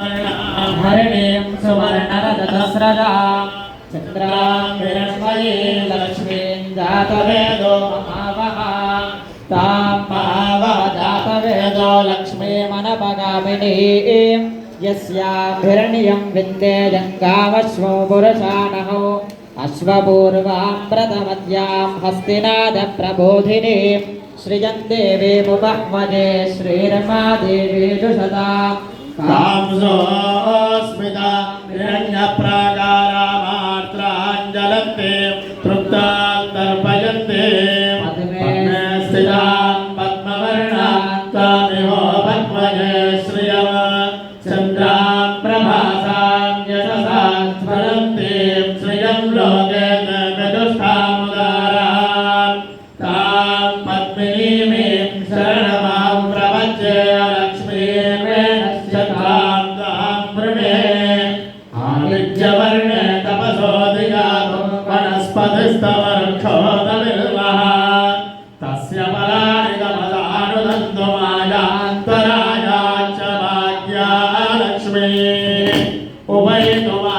हरिणीं सुवर्णरदसरदां चन्द्रां विरण्मयी लक्ष्मीं जातवेदो महावः तां महावः जातवेदो लक्ष्मीमनपगामिनीं, यस्याभिरणीयं विन्दे जङ्गावश्वो अश्वपूर्वां प्रथमद्यां हस्तिनादप्रबोधिनीं श्रियन्देवीमुपह्मजे श्रीरमा देवीजुषताम् जुषताम् कांसोऽस्मिता हिरण्यप्राकारामार्त्राञ्जलन्ते तृप्तान्तर्पयन्ते पद्मे स्थितां पद्मवर्णां त्वामिहो पद्मजे श्रियव चन्द्रां प्रभासां यशसां स्मरन्तीं श्रियं लोके चतुष्टामुदारां तां पद्मिनीमीं शरणमां प्रपद्ये చవర్ణ తపసోదిగాతం వనస్పతిస్తవర్క్షోదవిర్వహ తస్య బలాని గమదానుదంతు మాయాంతరాయాచ భాగ్యాలక్ష్మీ ఉభయతు మా